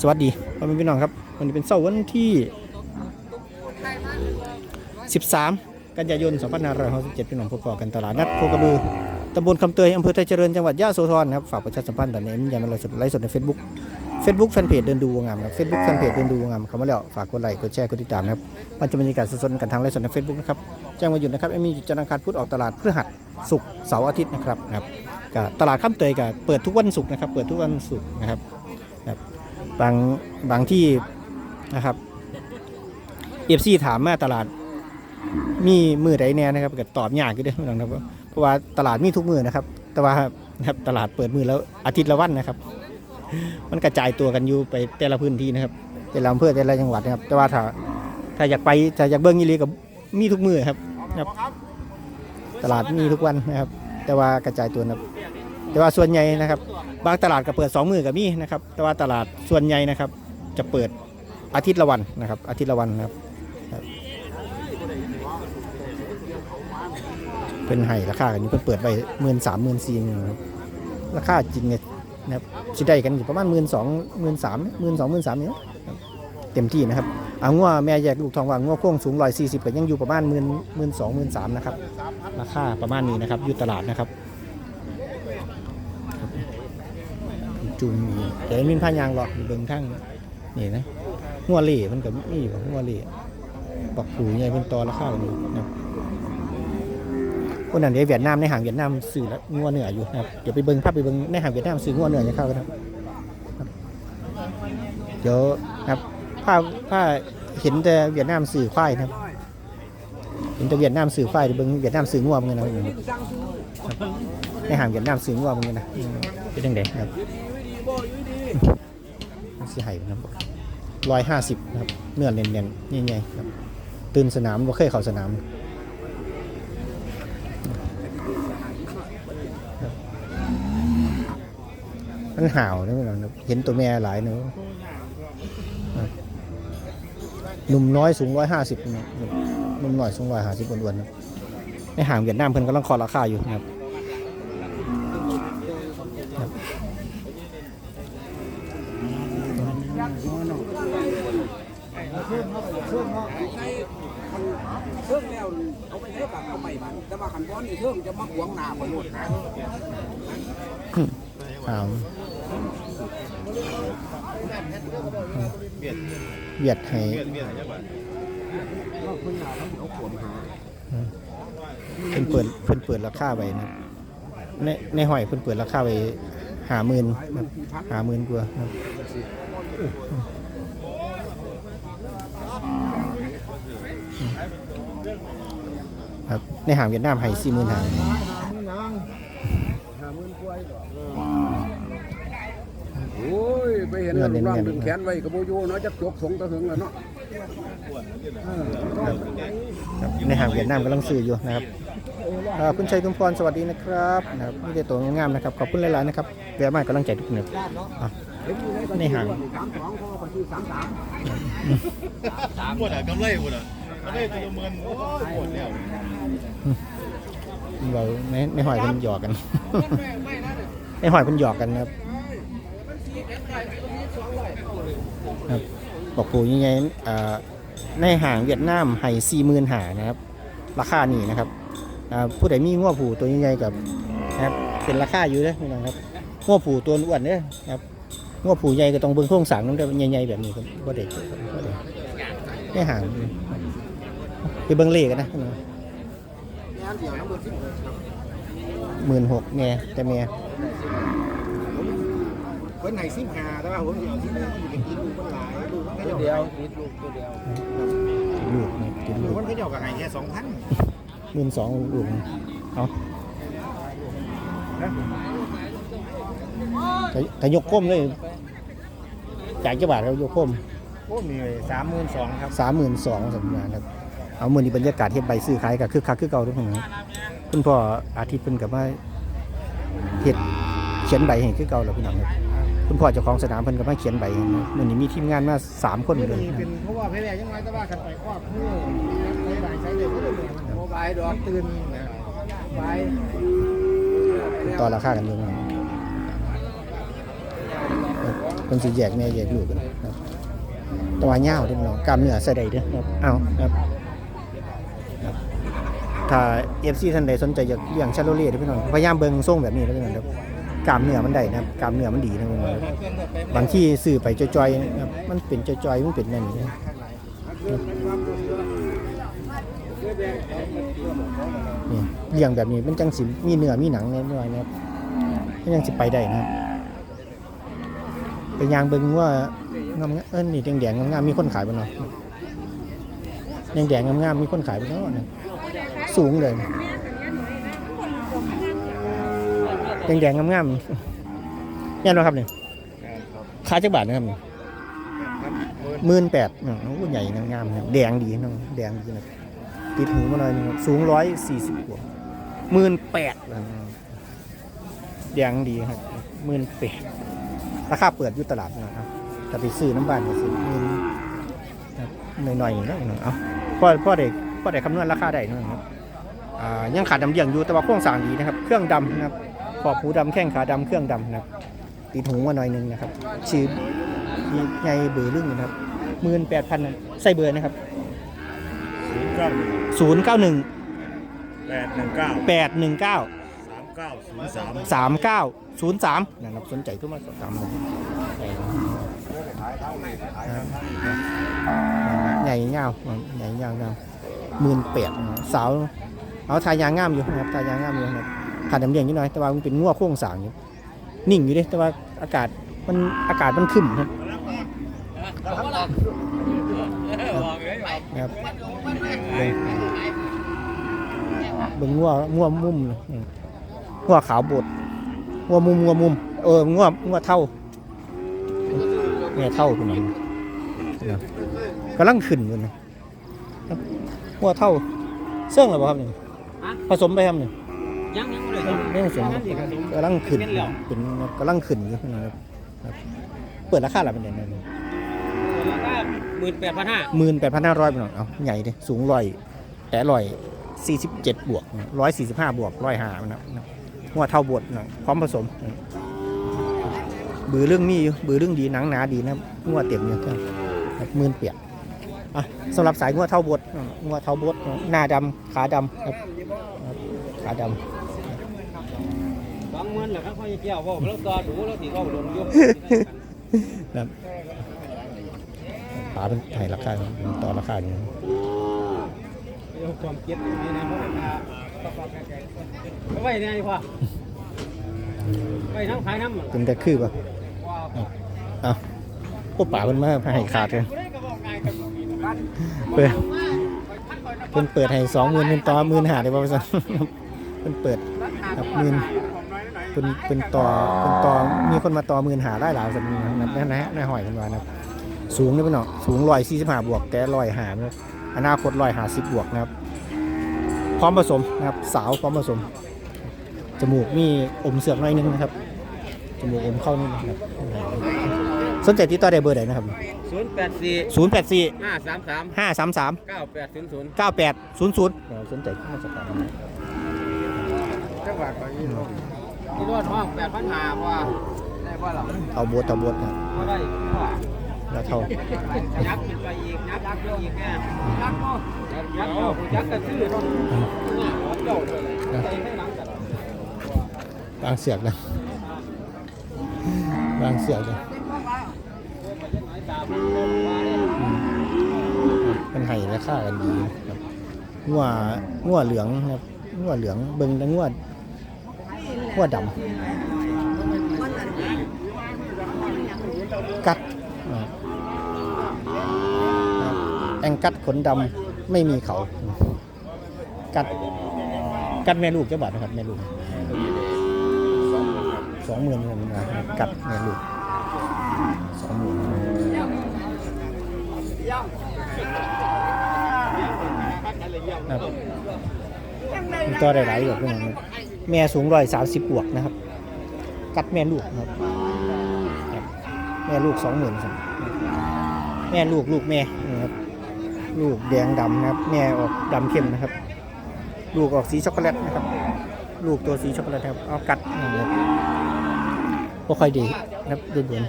สวัสดีพ่อแม่พี่น้องครับ วันนี้เป็นเสาร์วันที่ 13 กันยายน 2567พี่น้องพบกันตลาดนัดโคกระบือตำบลคำเตยอำเภอไทยเจริญจังหวัดยะโสธรครับฝากประชาสัมพันธ์ตอนนี้มียามไลฟ์สดไลฟ์สดใน Facebook Facebook แฟนเพจเดินดูวงงามครับ Facebook แฟนเพจเดินดูวงงามเขามาแล้วฝากกดไลค์กดแชร์กดติดตามนะครับมันจะบรรยากาศสดๆกันทางไลฟ์สดใน Facebook นะครับแจ้งวันหยุดนะครับมีจันทร์อังคารพุธออกตลาดพฤหัสศุกร์เสาร์อาทิตย์นะครับนะครับตลาดข้ามเตยก็เปิดทุกวันศุกร์นะครับ เปิดทุกวันศุกร์นะครับ บางบางที่นะครับเอฟซีถามมาตลาด มีมือใดแน่นะครับก็ตอบยากอยู่เด้พี่น้องครับเพราะว่าตลาดมีทุกมือนะครับ แต่ว่านะครับตลาดเปิดมือแล้วอาทิตย์ละวันนะครับ มันกระจายตัวกันอยู่ไปแต่ละพื้นที่นะครับแต่ละอำเภอแต่ละจังหวัดนะครับ แต่ว่าถ้าถ้าอยากไปถ้าอยากเบิ้งยีรีกับมีทุกมือครับครับ ตลาดมีทุกวันนะครับ แต่ว่ากระจายตัวนะครับ แต่ว่าส่วนใหญ่นะครับ บางตลาดก็เปิดสองมือกับมีนะครับ แต่ว่าตลาดส่วนใหญ่นะครับ จะเปิดอาทิตย์ละวันนะครับ อาทิตย์ละวันนะครับเป็นไห้ราคากันอยู่เพิ่นเปิดไปหมื่นสามหมื่นสี่ครับราคาจริงเนี่ยนะครับสิได้กันอยู่ประมาณหมื่นสองหมื่นสามหมื่นสองหมื่นสามเนี่ยเต็มที่นะครับเอางัวแม่แยกลูกทองว่างงัวโค้งสูงร้อยสี่สิบก็ยังอยู่ประมาณหมื่นหมื่นสองหมื่นสามนะครับราคาประมาณนี้นะครับอยู่ตลาดนะครับ จูงมีเดี๋ยวมินพายางหรอกเบิ่งทั้งนี่นะงัวเล่มันก็มีอยู่งัวเล่บักผูใหญ่เป็นตอราคากันอยู่นะคนนั้นเดี๋ยวเวียดนามในห่างเวียดนามซื้อแล้วงัวเหนืออยู่นะครับเดี๋ยวไปเบิ้งภาพไปเบิ้งในห่างเวียดนามซื้องัวเหนือจะเข้ากันครับ เดี๋ยวนะครับผ้าผ้าเห็นแต่เวียดนามซื้อควายนะครับ เห็นแต่เวียดนามซื้อควายเดี๋ยวเบิ้งเวียดนามซื้องัวเหมือนกันนะในห่างเวียดนามซื้องัวเหมือนกันนะเป็นยังไงครับ ซื้อไห่นะครับร้อยห้าสิบนะครับ เนื้อเนียนๆใหญ่ๆครับ ตื่นสนามบ่เคยเข้าสนามมันห่าวนะพี่น้องเห็นตัวแม่หลายเนอะหนุ่มน้อยสูงร้อยห้าสิบหนุ่มน้อยสูงร้อยห้าสิบอ้วนๆในห่างเวียดนามเพิ่นกำลังคอราคาอยู่นะครับ เชื่องแล้วเอาไปเลือกแบบเอาใหม่มันแต่ว่าขันก้อนนี่เชื่องจะมาหวงหนาคนหมดนะห่าวเวียดให้เพิ่นเปิดเพิ่นเปิดราคาไว้นะในในหอยเพิ่นเปิดราคาไว้หาหมื่นหาหมื่นกว่าครับ ครับในห่างเวียดนามให้สี่หมื่นหาโอ้ยไปเห็นแล้วร่างดึงแขนไว้กับโบโยเนาะจะจกสงตะหึงแล้วเนาะครับ ในห่างเวียดนามกำลังซื้ออยู่นะครับคุณชัยทุมพรสวัสดีนะครับนะครับนี่ได้ตัวงามๆนะครับขอบคุณหลายๆนะครับแวะมากำลังใจทุกคนครับอะในห่างสามสองเขาก็ซื้อสามสามหมดอะกำไรหมดอะกำไรตัวเมินโอ้ยหมดแล้วเราในในหอยเพิ่นหยอกกันในหอยเพิ่นหยอกกันนะครับ ครับบอกปู่ยังไงในห่างเวียดนามให้สี่หมื่นหานะครับ ราคานี่นะครับผู้ใดมีง้อผูตัวใหญ่ๆกับนะครับเป็นราคาอยู่เด้อพี่น้องครับง้อผูตัวอ้วนเด้อครับง้อผูใหญ่ก็ต้องเบิ่งโครงสร้างน้ำเด้ใหญ่ๆแบบนี้ครับบ่ได้บ่ได้ในห่างไปเบิ่งเลขกันนะหมื่นหกแม่แต่แม่ เพิ่นให้สิบห้าแต่ว่าผมเดียวที่เหลือมันจะกินลูกมันหลายลูกมันก็เดียวกินลูกตัวเดียวติดลูกนะติดลูลูกกมันก็เดียวกับให้แค่สองพันหมื่นสองลูกเอาแต่แต่ยกโคมเลยจากจังหวัดเรายกโคมโอ้มีสามหมื่นสองครับสามหมื่นสองสัญญาครับเอามือนี้บรรยากาศเฮ็ดใบซื้อขายกับคือคักคือเก่าทุกคนนะคุณพ่ออาทิตย์เพิ่นกับว่าเฮ็ดเขียนใบให้คือเก่าแล้วพี่น้องครับ คุณพ่อเจ้าของสนามเพิ่นกับมาเขียนใบให้นะมื้อนี้มีทีมงานมาสามคนเลยเป็นเพราะว่าเพลยังไงแต่ว่าขันไปครอบเพื่อใช้ได้ใช้เลยก็เลยโมบายดอกตื่นไปต่อราคากันอยู่นะในเป็นสีแยกแม่แยกลูกกันนะครับแตัวาเง่าวเด้อพี่น้องกล้ามเนื้อใส่ได้เด้อนะครับเอานะครับครับถ้าเอฟซีท่านใดสนใจอยากเลี้ยงชาโลเล่เด้อพี่น้องพยายามเบิ่งทรงแบบนี้เด้อพี่น้องครับ กล้ามเนื้อมันได้นะครับกล้ามเนื้อมันดีนะพี่น้องครับบางที่ซื้อไปจอยๆนะครับมันเป็นจอยๆมันเป็นนั่นนี่นะนี่เลี้ยงแบบนี้มันจังสิมีเนื้อมีหนังแน่นอนนะครับมันยังสิไปได้นะครับเป็นยางเบิงว่างามเออนี่แดงๆงามๆมีคนขายบ่เนาะแดงๆงามๆมีคนขายบ่เนาะนะสูงเลย แดงๆงามๆแน่นอนครับนี่ขายจักบาทนะครับนี่หมื่นแปดโอ้โหใหญ่งามๆนะครับแดงดีเนาะแดงดีนะติดหูมาหน่อยหนึงครับสูงร้อยสี่สิบกว่าหมื่นแปดยังดีครับหมื่นแปดราคาเปิดอยู่ตลาดนะครับแต่ไปซื้อน้ำบ้านก็ซื้อหมื่นหน่อยๆนี่แล้วเนาะเอาพ่อพ่อเด็กพ่อเด็กคำนวณราคาได้นะครับอ่ายังขาดดำเยี่ยงอยู่แต่ว่าโครงสร้างดีนะครับ เครื่องดำนะครับ ขอบหูดำแข้งขาดำเครื่องดำนะครับติดหูมาหน่อยหนึงนะครับชื่อไงเบอร์ลึ่งนะครับหมื่นแปดพันใส่เบอร์นะครับศูนย์เก้าหนึ่งศูนย์เก้าหนึ่งแปดหนึ่งเก้าแปดหนึ่งเก้าสามเก้าศูนย์สามสามเก้าศูนย์สามนะครับสนใจขึ้นมาสอบถามเลยใหญ่เงาใหญ่เงาเงาหมื่นแปดสาวเอาทายางงามอยู่นะครับทายางงามอยู่นะครับ ขาดน้ำเลี้ยงนิดหน่อยแต่ว่ามันเป็นงัวโค้งสางอยู่นิ่งอยู่เดิแต่ว่าอากาศมันอากาศมันขึ้นครับนะครับเบิ่งงงัวงัวมุมเลยอืมงัวขาวบดงัวมุมงัวมุมเอองัวงัวเท่าเนี่ยเท่าตัวนั้นกำลังขึ้นอยู่นะงัวเท่าเสื่องหรือเปล่าครับนี่ผสมไปครับนี่ยังยังเลย ไม่ผสมกำลังขึ้นเป็นกำลังขึ้นอยู่นะครับครับเปิดราคาละเป็นยังไงราคาหมื่นแปดพันห้าหมื่นแปดพันห้าร้อยเป็นหน่อยเอาใหญ่ดิสูงร้อยแต่ร้อยสี่สิบเจ็ดบวกร้อยสี่สิบห้าบวกร้อยห้านะครับงัวเท่าบดนะพร้อมผสม บือเรื่องนี้อยู่บือเรื่องดีหนังหนาดีนะครับงัวเต็มอยู่ครับครับหมื่นเปียกอะสำหรับสายงัวเท่าบดอะงัวเท่าบดหน้าดำขาดำครับครับขาดส องหมื่นแหละครับพ่อเกี่ยวบอกแล้วต่อดูแล้วถีก็โดนยุบำนะครับขาเป็นไถ่ราคาเป็นต่อราคาอยู่ยกความเก็บนี่นะพ่อเอาไว้เนี่ยพ่อไว้ทั้งขายน้ำเป็นแต่คือป่ะเอาพวกป่ามันมาให้ขาดกันเปิดเพิ่นเปิดให้สองหมื่นเป็นต่อหมื่นหาได้ป่ะพี่สันเพิ่นเปิดครับหมื่น เป็นเป็นต่อเป็นต่อมีคนมาต่อหมื่นหาได้หลายสันนะครับนั่นนะฮะนายหอยกันว่านะครับสูงนี่เป็นเนาะสูงร้อยสี่สิบห้าบวกแต่ร้อยหานะครับอนาคตร้อยหาสิบบวกนะครับ พร้อมผสมนะครับ สาวพร้อมผสม จมูกมีอมเสือกหน่อยนึงนะครับ จมูกอมเข้านี่นะครับสนใจติดต่อได้เบอร์ไหนนะครับศูนย์แปดสี่0 8 4ห้าสามสาม5 3 3เก้าแปดศูนย์ศูนย์9 8 0 0สนใจเข้ามาสอบถามได้จังหวัดก็ยี่ห้อ ที่รอดห้องแปดพันห้าว่าได้ว่าหรอเอาบวชเอาบวชนะครับว่าได้ว่าแล้วเท่ายักษ์ขึ้นไปอีกยักษ์ยักษ์อีกแน่ยักษ์ยักษ์ยักษ์ก็ซื้อเนาะเจ้าเลยใจให้หลังตลอดบางเสือกนะบางเสือกนะอืมมันให้ราคากันดีนะครับงัวงัวเหลืองนะครับงัวเหลืองเบิ่งแล้วงัว งัวดำกัดอ่าครับแองกัดขนดำไม่มีเขา กัดกัดแม่ลูกเจ้าบาทนะครับแม่ลูกสองหมื่นเงินนะครับกัดแม่ลูกสองหมื่นครับมีตัวหลายๆแบบนี้นะครับ แม่สูงร้อยสามสิบบวกนะครับ กัดแม่ลูกนะครับ แม่ลูกสองหมื่นครับแม่ลูกลูกแม่นะครับ ลูกแดงดำนะครับ แม่ออกดำเข้มนะครับ ลูกออกสีช็อกโกแลตนะครับ ลูกตัวสีช็อกโกแลตครับ เอากัดนะครับบ่ค่อยดีนะครับดูดวน